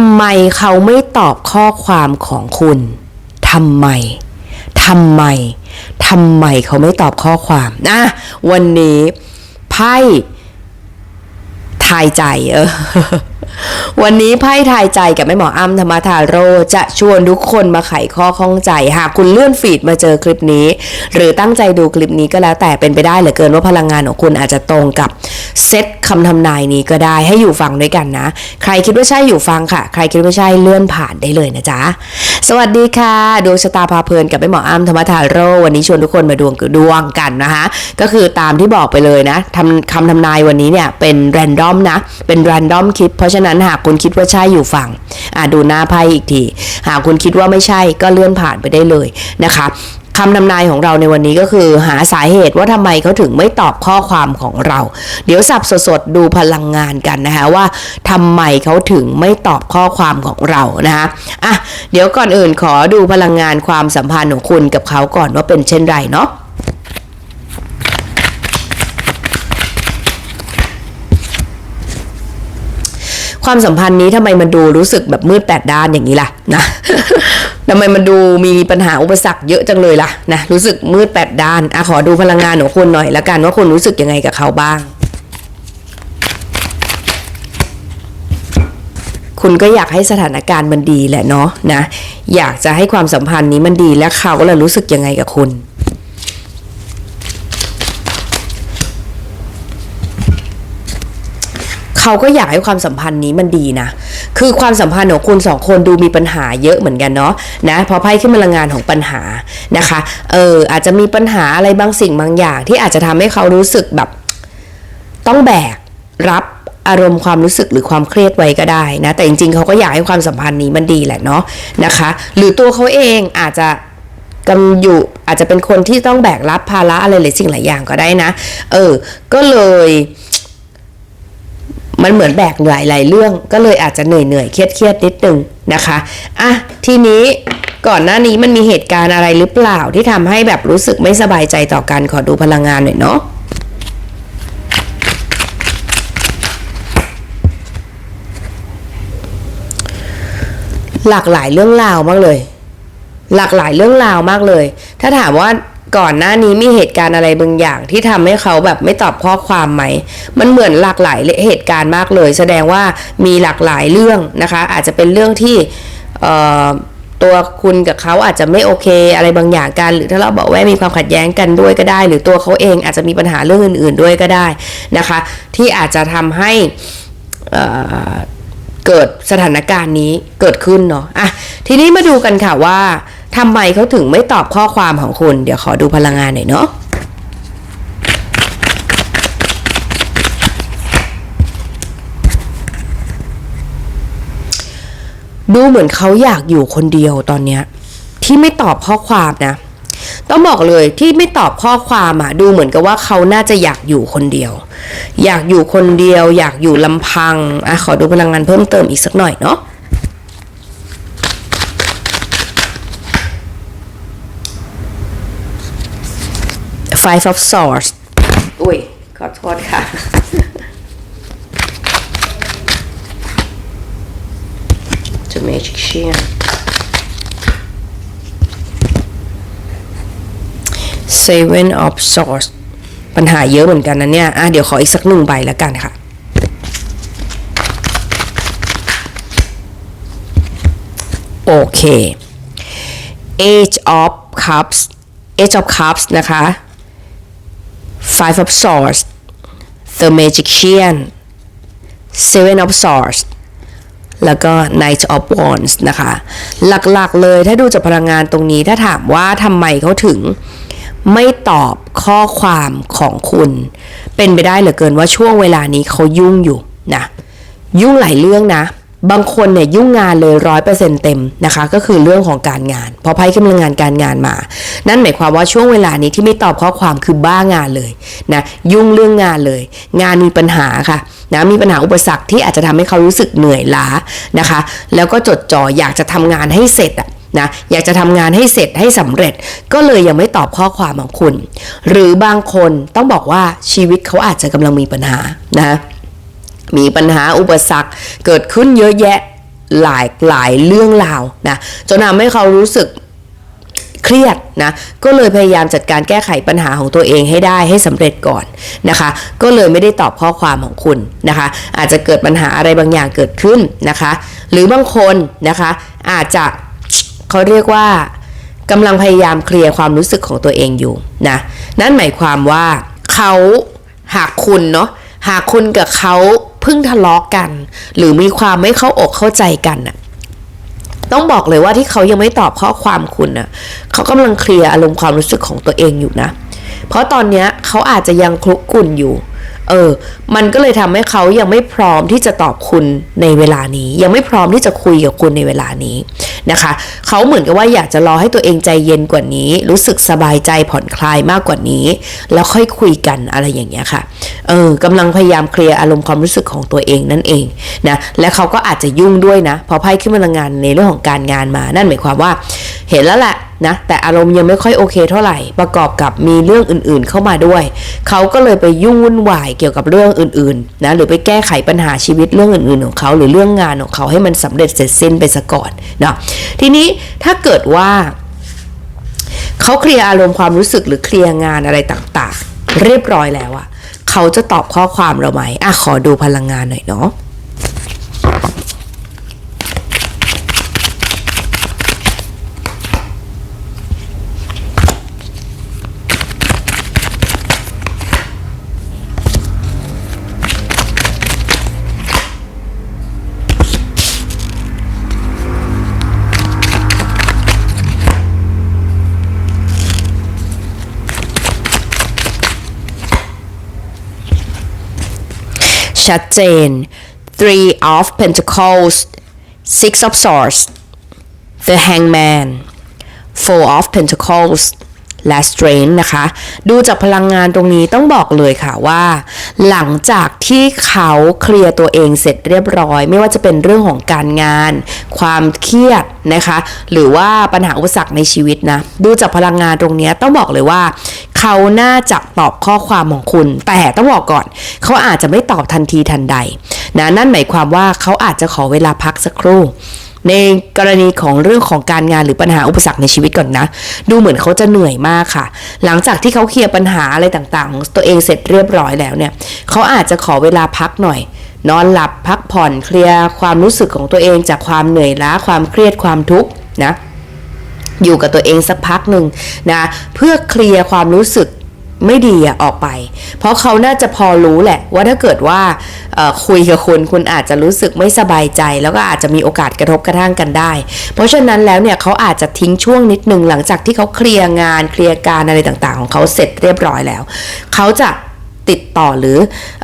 ำไมเขาไม่ตอบข้อความของคุณทำไมทำไมทำไมเขาไม่ตอบข้อความนะวันนี้ไพ่ทายใจเออ วันนี้ไพ่ทายใจกับแม่หมออ้ำธรรมทาโรจะชวนทุกคนมาไขข้อข้องใจ หากคุณเลื่อนฟีดมาเจอคลิปนี้ หรือตั้งใจดูคลิปนี้ก็แล้วแต่เป็นไปได้เหลือเกินว่าพลังงานของคุณอาจจะตรงกับเซตคำทำนายนี้ก็ได้ให้อยู่ฟังด้วยกันนะ ใครคิดว่าใช่อยู่ฟังค่ะ ใครคิดว่าใช่เลื่อนผ่านได้เลยนะจ๊ะสวัสดีค่ะดวงชะตาพาเพลินกับแม่หมออ้ำธรรมทาโรวันนี้ชวนทุกคนมาดวงดวงกันนะคะก็คือตามที่บอกไปเลยนะทำคำทำนายวันนี้เนี่ยเป็นแรนดอมนะเป็นแรนดอมคลิปเพราะฉะนั้นหากคุณคิดว่าใช่อยู่ฟังอะดูหน้าไพ่อีกที หากคุณคิดว่าไม่ใช่ก็เลื่อนผ่านไปได้เลยนะคะคำนำนายของเราในวันนี้ก็คือ หาสาเหตุว่าทำไมเขาถึงไม่ตอบข้อความของเรา เดี๋ยวสับสดๆดูพลังงานกันนะคะว่าทำไมเขาถึงไม่ตอบข้อความของเรานะคะอะเดี๋ยวก่อนอื่นขอดูพลังงานความสัมพันธ์ของคุณกับเขาก่อนว่าเป็นเช่นไรเนาะ ความสัมพันธ์นี้ทำไมมันดูรู้สึกแบบมืดแปดด้านอย่างนี้ล่ะนะทำไมมันดูมีปัญหาอุปสรรคเยอะจังเลยล่ะนะรู้สึกมืดแปดด้านอะขอดูพลังงานของคุณหน่อยละกันว่าคุณรู้สึกยังไงกับเขาบ้าง คุณก็อยากให้สถานการณ์มันดีแหละเนาะนะ อยากจะให้ความสัมพันธ์นี้มันดีและเขาล่ะรู้สึกยังไงกับคุณ เขาก็อยากให้ความสัมพันธ์นี้มันดีนะ คือความสัมพันธ์ของคุณสองคนดูมีปัญหาเยอะเหมือนกันเนาะนะพอไพ่ขึ้นพลังงานของปัญหานะคะเอออาจจะมีปัญหาอะไรบางสิ่งบางอย่าง ที่อาจจะทำให้เขารู้สึกแบบต้องแบกรับอารมณ์ความรู้สึกหรือความเครียดไว้ก็ได้นะแต่จริงๆเขาก็อยากให้ความสัมพันธ์นี้มันดีแหละเนาะนะคะ หรือตัวเขาเองอาจจะกำอยู่อาจจะเป็นคนที่ต้องแบกรับภาระอะไรหลายสิ่งหลายอย่างก็ได้นะ เออ ก็เลย มันเหมือนแบกหลายหลายเรื่อง ก็เลยอาจจะเหนื่อยเหนื่อยเครียดเครียดนิดนึงนะคะอะทีนี้ก่อนหน้านี้มันมีเหตุการณ์อะไรหรือเปล่าที่ทำให้แบบรู้สึกไม่สบายใจต่อกันขอดูพลังงานหน่อยเนาะหลากหลายเรื่องราวมากเลย หลากหลายเรื่องราวมากเลย ถ้าถามว่า ก่อนหน้านี้มีเหตุการณ์อะไรบางอย่างที่ทำให้เขาแบบไม่ตอบข้อความไหม มันเหมือนหลากหลายเหตุการณ์มากเลย แสดงว่ามีหลากหลายเรื่องนะคะ อาจจะเป็นเรื่องที่ตัวคุณกับเขาอาจจะไม่โอเคอะไรบางอย่างกัน หรือถ้าเราบอกว่ามีความขัดแย้งกันด้วยก็ได้ หรือตัวเขาเองอาจจะมีปัญหาเรื่องอื่น ๆด้วยก็ได้นะคะ ที่อาจจะทำให้เกิดสถานการณ์นี้เกิดขึ้นเนาะอะทีนี้มาดูกันค่ะว่า ทำไมเขาถึงไม่ตอบข้อความของคุณ เดี๋ยวขอดูพลังงานหน่อยเนาะดูเหมือนเขาอยากอยู่คนเดียวตอนเนี้ยที่ไม่ตอบข้อความนะ ต้องบอกเลยที่ไม่ตอบข้อความอะดูเหมือนกับว่าเขาน่าจะอยากอยู่คนเดียว อยากอยู่คนเดียว อยากอยู่ลำพังอะขอดูพลังงานเพิ่มเติมอีกสักหน่อยเนาะ Five of Swords อุ้ย ขอโทษค่ะ The Magician Seven of Swords ปัญหาเยอะเหมือนกันนะเนี่ย อะ เดี๋ยวขออีกสักหนึ่งใบแล้วกันค่ะโอเค Age of Cups Age of Cups นะคะ Five of Swords The Magician Seven of Swords แล้วก็ Knight of Wands นะคะ หลักๆเลยถ้าดูจากพลังงานตรงนี้ถ้าถามว่าทำไมเขาถึงไม่ตอบข้อความของคุณ เป็นไปได้เหลือเกินว่าช่วงเวลานี้เขายุ่งอยู่นะ ยุ่งหลายเรื่องนะ บางคนเนี่ยยุ่งงานเลยร้อยเปอร์เซ็นเต็มนะคะ ก็คือเรื่องของการงาน พอไพ่กำลังงานการงานมา นั่นหมายความว่าช่วงเวลานี้ที่ไม่ตอบข้อความคือบ้างานเลยนะยุ่งเรื่องงานเลย งานมีปัญหาค่ะนะมีปัญหาอุปสรรคที่อาจจะทำให้เขารู้สึกเหนื่อยล้านะคะ แล้วก็จดจ่ออยากจะทำงานให้เสร็จอะนะอยากจะทำงานให้เสร็จให้สำเร็จ ก็เลยยังไม่ตอบข้อความของคุณ หรือบางคนต้องบอกว่าชีวิตเขาอาจจะกำลังมีปัญหานะ มีปัญหาอุปสรรคเกิดขึ้นเยอะแยะหลายหลายเรื่องราวนะจนทำให้เขารู้สึกเครียดนะก็เลยพยายามจัดการแก้ไขปัญหาของตัวเองให้ได้ให้สำเร็จก่อนนะคะ ก็เลยไม่ได้ตอบข้อความของคุณนะคะ อาจจะเกิดปัญหาอะไรบางอย่างเกิดขึ้นนะคะ หรือบางคนนะคะ อาจจะเขาเรียกว่ากำลังพยายามเคลียร์ความรู้สึกของตัวเองอยู่นะนั่นหมายความว่าเขาหากคุณเนาะหากคุณกับเขา เพิ่งทะเลาะกัน หรือมีความไม่เข้าอกเข้าใจกันน่ะต้องบอกเลยว่าที่เขายังไม่ตอบข้อความคุณน่ะเขากำลังเคลียร์อารมณ์ความรู้สึกของตัวเองอยู่นะ เพราะตอนเนี้ยเขาอาจจะยังคลุกกลุ่นอยู่ เออ มันก็เลยทำให้เขายังไม่พร้อมที่จะตอบคุณในเวลานี้ ยังไม่พร้อมที่จะคุยกับคุณในเวลานี้นะคะ เขาเหมือนกับว่าอยากจะรอให้ตัวเองใจเย็นกว่านี้ รู้สึกสบายใจผ่อนคลายมากกว่านี้ แล้วค่อยคุยกันอะไรอย่างเงี้ยค่ะ เออกำลังพยายามเคลียร์อารมณ์ความรู้สึกของตัวเองนั่นเองนะ และเขาก็อาจจะยุ่งด้วยนะ พอไพ่ขึ้นพลังงานในเรื่องของการงานมา นั่นหมายความว่า เห็นแล้วแหละ นะแต่อารมณ์ยังไม่ค่อยโอเคเท่าไหร่ ประกอบกับมีเรื่องอื่นๆเข้ามาด้วย เขาก็เลยไปยุ่งวุ่นวายเกี่ยวกับเรื่องอื่นๆนะหรือไปแก้ไขปัญหาชีวิตเรื่องอื่นๆของเขา หรือเรื่องงานของเขาให้มันสำเร็จเสร็จสิ้นไปซะก่อนเนาะทีนี้ถ้าเกิดว่า เขาเคลียร์อารมณ์ความรู้สึกหรือเคลียร์งานอะไรต่างๆ เรียบร้อยแล้วอะเขาจะตอบข้อความเราไหมอะขอดูพลังงานหน่อยเนาะ ชัดเจน three of pentacles six of swords the hangman four of pentacles และ strength นะคะ ดูจากพลังงานตรงนี้ต้องบอกเลยค่ะว่า หลังจากที่เขาเคลียร์ตัวเองเสร็จเรียบร้อย ไม่ว่าจะเป็นเรื่องของการงาน ความเครียดนะคะ หรือว่าปัญหาอุปสรรคในชีวิตนะ ดูจากพลังงานตรงนี้ต้องบอกเลยว่า เขาน่าจะตอบข้อความของคุณ แต่ต้องบอกก่อน เขาอาจจะไม่ตอบทันทีทันใดนะนั่นหมายความว่าเขาอาจจะขอเวลาพักสักครู่ ในกรณีของเรื่องของการงานหรือปัญหาอุปสรรคในชีวิตก่อนนะ ดูเหมือนเขาจะเหนื่อยมากค่ะ หลังจากที่เขาเคลียร์ปัญหาอะไรต่างๆของตัวเองเสร็จเรียบร้อยแล้วเนี่ยเขาอาจจะขอเวลาพักหน่อยนอนหลับพักผ่อนเคลียร์ความรู้สึกของตัวเองจากความเหนื่อยล้าความเครียดความทุกข์นะ อยู่กับตัวเองสักพักหนึ่งนะ เพื่อเคลียร์ความรู้สึกไม่ดีออกไป เพราะเขาน่าจะพอรู้แหละ ว่าถ้าเกิดว่าคุยกับคุณคุณอาจจะรู้สึกไม่สบายใจ แล้วก็อาจจะมีโอกาสกระทบกระทั่งกันได้ เพราะฉะนั้นแล้วเนี่ยเขาอาจจะทิ้งช่วงนิดนึงหลังจากที่เขาเคลียร์งานเคลียร์การอะไรต่างๆ ของเขาเสร็จเรียบร้อยแล้ว เขาจะ ติดต่อหรือ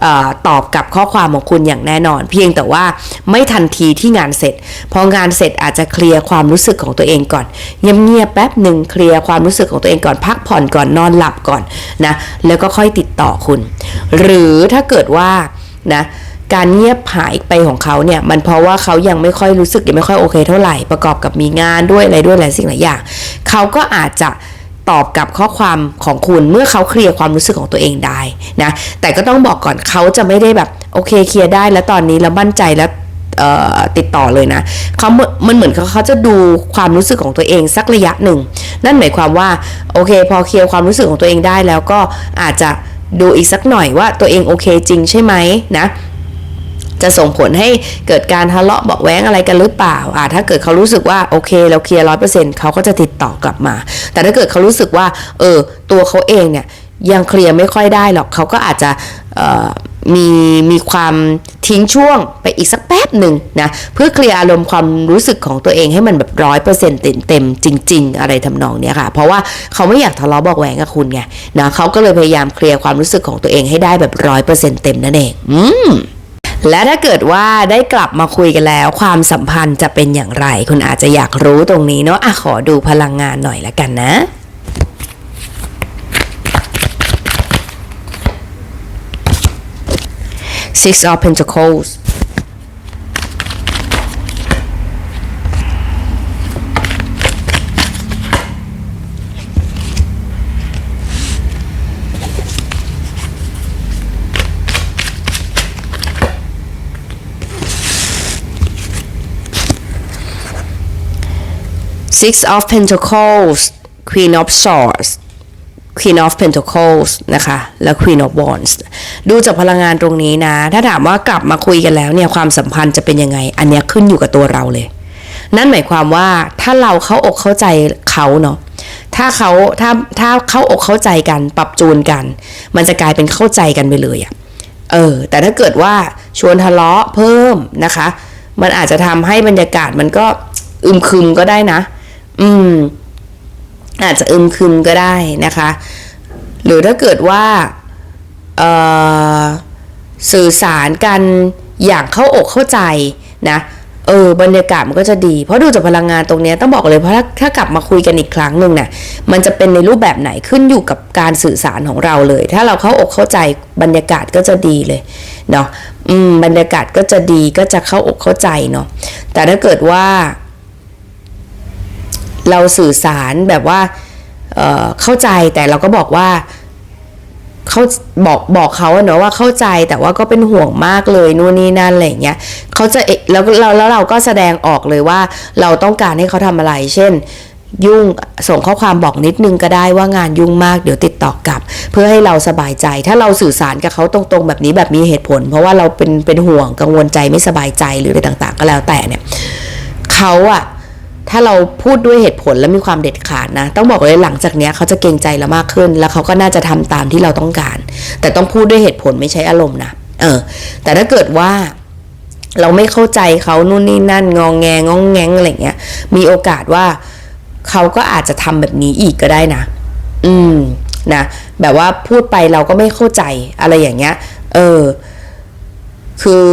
อตอบกับข้อความของคุณอย่างแน่นอน เพียงแต่ว่าไม่ทันทีที่งานเสร็จ พองานเสร็จอาจจะเคลียร์ความรู้สึกของตัวเองก่อนเงียบๆแป๊บหนึ่งเคลียร์ความรู้สึกของตัวเองก่อนพักผ่อนก่อนนอนหลับก่อนนะแล้วก็ค่อยติดต่อคุณ หรือถ้าเกิดว่านะการเงียบหายไปของเขาเนี่ยมันเพราะว่าเขายังไม่ค่อยรู้สึกยังไม่ค่อยโอเคเท่าไหร่ประกอบกับมีงานด้วยอะไรด้วยหลายสิ่งหลายอย่างเขาก็อาจจะ ตอบกับข้อความของคุณเมื่อเขาเคลียร์ความรู้สึกของตัวเองได้นะแต่ก็ต้องบอกก่อนเขาจะไม่ได้แบบโอเคเคลียร์ได้แล้วตอนนี้แล้วมั่นใจแล้วติดต่อเลยนะเขาเหมือนมันเหมือนเขาเขาจะดูความรู้สึกของตัวเองสักระยะหนึ่ง นั่นหมายความว่าโอเค พอเคลียร์ความรู้สึกของตัวเองได้แล้วก็อาจจะดูอีกสักหน่อยว่าตัวเองโอเคจริงใช่ไหมนะ จะส่งผลให้เกิดการทะเลาะเบาแว้งอะไรกันหรือเปล่าอ่าถ้าเกิดเขารู้สึกว่าโอเคเราเคลียร์ร้อยเปอร์เซ็นต์เขาก็จะติดต่อกลับมา แต่ถ้าเกิดเขารู้สึกว่าเออตัวเขาเองเนี่ยยังเคลียร์ไม่ค่อยได้หรอกเขาก็อาจจะมีมีความทิ้งช่วงไปอีกสักแป๊บหนึ่งนะเพื่อเคลียร์อารมณ์ความรู้สึกของตัวเองให้มันแบบร้อยเปอร์เซ็นต์เต็มจริง ๆ อะไรทำนองเนี้ยค่ะ เพราะว่าเขาไม่อยากทะเลาะบอกแหวงกับคุณไงนะเขาก็เลยพยายามเคลียร์ความรู้สึกของตัวเองให้ได้แบบร้อยเปอร์เซ็นต์เต็มนั่นเอง อืม และถ้าเกิดว่าได้กลับมาคุยกันแล้ว ความสัมพันธ์จะเป็นอย่างไร คุณอาจจะอยากรู้ตรงนี้เนาะอะขอดูพลังงานหน่อยละกันนะ Six of Pentacles six of pentacles queen of swords Queen of Pentacles นะคะ แล้ว Queen of Wands ดูจากพลังงานตรงนี้นะ ถ้าถามว่ากลับมาคุยกันแล้วเนี่ยความสัมพันธ์จะเป็นยังไง อันนี้ขึ้นอยู่กับตัวเราเลย นั่นหมายความว่าถ้าเราเข้าอกเข้าใจเขาเนาะถ้าเขาถ้าถ้าเข้าอกเข้าใจกันปรับจูนกัน มันจะกลายเป็นเข้าใจกันไปเลยอะเออ แต่ถ้าเกิดว่าชวนทะเลาะเพิ่มนะคะ มันอาจจะทำให้บรรยากาศมันก็อึมครึมก็ได้นะ อืม อาจจะอึมครึมก็ได้นะคะ หรือถ้าเกิดว่าสื่อสารกันอย่างเข้าอกเข้าใจนะเออบรรยากาศมันก็จะดี เพราะดูจากพลังงานตรงนี้ต้องบอกเลยเพราะถ้าถ้ากลับมาคุยกันอีกครั้งหนึ่งเนี่ยมันจะเป็นในรูปแบบไหนขึ้นอยู่กับการสื่อสารของเราเลย ถ้าเราเข้าอกเข้าใจบรรยากาศก็จะดีเลยเนาะอืมบรรยากาศก็จะดีก็จะเข้าอกเข้าใจเนาะแต่ถ้าเกิดว่า เราสื่อสารแบบว่าเเข้าใจแต่เราก็บอกว่าเขาบอกบอกเขาเนาะว่าเข้าใจแต่ว่าก็เป็นห่วงมากเลยนู่นนี่นั่นอะไรอย่างเงี้ยเขาจะเอะแล้วเราแล้วเราก็แสดงออกเลยว่าเราต้องการให้เขาทำอะไร เช่น ยุ่งส่งข้อความบอกนิดนึงก็ได้ว่างานยุ่งมากเดี๋ยวติดต่อกลับ เพื่อให้เราสบายใจ ถ้าเราสื่อสารกับเขาตรงๆ แบบนี้แบบมีเหตุผล เพราะว่าเราเป็นเป็นห่วงกังวลใจไม่สบายใจหรืออะไรต่างๆ ก็แล้วแต่เนี่ยเขาอะ ถ้าเราพูดด้วยเหตุผลและมีความเด็ดขาดนะ ต้องบอกเลยหลังจากเนี้ยเขาจะเกรงใจเรามากขึ้น แล้วเขาก็น่าจะทำตามที่เราต้องการ แต่ต้องพูดด้วยเหตุผลไม่ใช้อารมณ์นะเออ แต่ถ้าเกิดว่าเราไม่เข้าใจเขานู่นนี่นั่นงองแงงองแงงอะไรเงี้ย มีโอกาสว่าเขาก็อาจจะทำแบบนี้อีกก็ได้นะ อืมนะแบบว่าพูดไปเราก็ไม่เข้าใจอะไรอย่างเงี้ย เออ คือ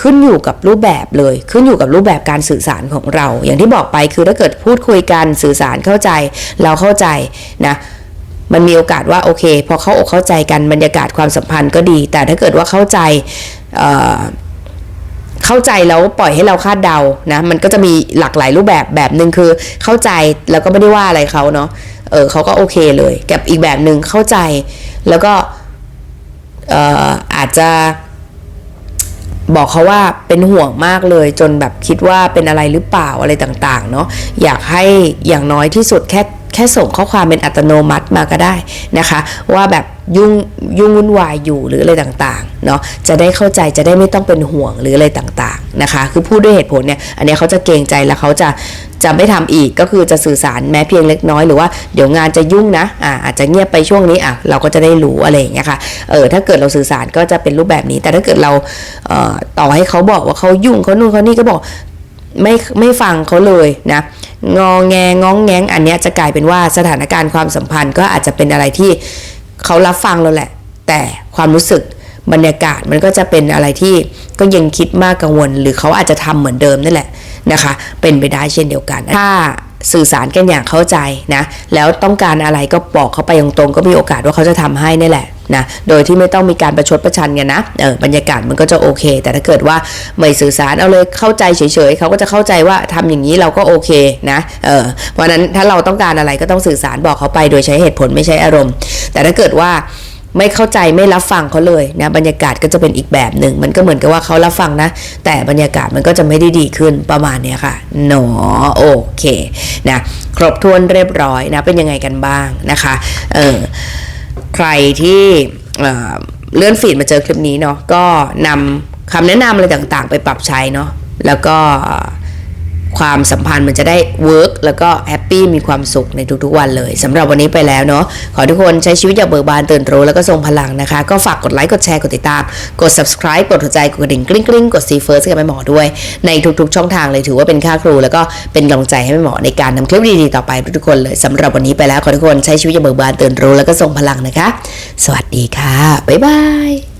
ขึ้นอยู่กับรูปแบบเลย ขึ้นอยู่กับรูปแบบการสื่อสารของเรา อย่างที่บอกไปคือถ้าเกิดพูดคุยกันสื่อสารเข้าใจ เราเข้าใจนะมันมีโอกาสว่าโอเค พอเข้าอกเข้าใจกันบรรยากาศความสัมพันธ์ก็ดี แต่ถ้าเกิดว่าเข้าใจเเข้าใจแล้วปล่อยให้เราคาดเดานะมันก็จะมีหลากหลายรูปแบบแบบหนึ่งคือเข้าใจแล้วก็ไม่ได้ว่าอะไรเขาเนาะเออเขาก็โอเคเลย กับอีกแบบหนึ่งเข้าใจแล้วก็อาจจะ บอกเขาว่าเป็นห่วงมากเลย จนแบบคิดว่าเป็นอะไรหรือเปล่าอะไรต่างๆ เนาะอยากให้อย่างน้อยที่สุดแค่แค่ส่งข้อความเป็นอัตโนมัติมาก็ได้นะคะ ว่าแบบยุ่งยุ่งวุ่นวายอยู่หรืออะไรต่างๆเนาะจะได้เข้าใจจะได้ไม่ต้องเป็นห่วงหรืออะไรต่างๆนะคะ คือพูดด้วยเหตุผลเนี่ยอันนี้เขาจะเกรงใจแล้วเขาจะจะไม่ทำอีกก็คือจะสื่อสารแม้เพียงเล็กน้อยหรือว่าเดี๋ยวงานจะยุ่งนะอ่าอาจจะเงียบไปช่วงนี้อะเราก็จะได้รู้อะไรอย่างเงี้ยค่ะเออถ้าเกิดเราสื่อสารก็จะเป็นรูปแบบนี้ แต่ถ้าเกิดเราเอ่อต่อให้เขาบอกว่าเขายุ่งเขานู่นเขานี่ก็บอก ไม่ไม่ฟังเขาเลยนะงองแงง้องแงงอันเนี้ยจะกลายเป็นว่าสถานการณ์ความสัมพันธ์ก็อาจจะเป็นอะไรที่เขารับฟังเราแหละ แต่ความรู้สึกบรรยากาศมันก็จะเป็นอะไรที่ก็ยังคิดมากกังวล หรือเขาอาจจะทำเหมือนเดิมนั่นแหละนะคะ เป็นไปได้เช่นเดียวกันถ้า สื่อสารกันอย่างเข้าใจนะ แล้วต้องการอะไรก็บอกเขาไปตรงๆก็มีโอกาสว่าเขาจะทำให้นี่แหละนะ โดยที่ไม่ต้องมีการประชดประชันกันนะ เออบรรยากาศมันก็จะโอเค แต่ถ้าเกิดว่าไม่สื่อสารเอาเลยเข้าใจเฉยๆเขาก็จะเข้าใจว่าทำอย่างนี้เราก็โอเคนะ เออ เพราะฉะนั้นถ้าเราต้องการอะไรก็ต้องสื่อสารบอกเขาไปโดยใช้เหตุผลไม่ใช้อารมณ์ แต่ถ้าเกิดว่า ไม่เข้าใจไม่รับฟังเขาเลยนะบรรยากาศก็จะเป็นอีกแบบหนึ่งมันก็เหมือนกับว่าเขารับฟังนะ แต่บรรยากาศมันก็จะไม่ได้ดีขึ้นประมาณนี้ค่ะหนอโอเคนะครบถ้วนเรียบร้อยนะเป็นยังไงกันบ้างนะคะเออใครที่เออเลื่อนฟีดมาเจอคลิปนี้เนาะก็นำคำแนะนำอะไรต่างๆ ไปปรับใช้เนาะแล้วก็ ความสัมพันธ์มันจะได้เวิร์กแล้วก็แฮปปี้มีความสุขในทุกๆวันเลยสำหรับวันนี้ไปแล้วเนาะขอทุกคนใช้ชีวิตอย่างเบิกบานตื่นรู้แล้วก็ทรงพลังนะคะ ก็ฝากกดไลค์กดแชร์กดติดตาม กด subscribe กดหัวใจกดกระดิ่งกริ๊งกริ๊งกด see first ให้กับแม่หมอด้วย ในทุกๆ ช่องทางเลยถือว่าเป็นค่าครู แล้วก็เป็นกำลังใจให้แม่หมอในการทำคลิปดีๆต่อไปทุกคนเลยสำหรับวันนี้ไปแล้วขอทุกคนใช้ชีวิตอย่างเบิกบานตื่นรู้แล้วก็ทรงพลังนะคะ สวัสดีค่ะบ๊ายบาย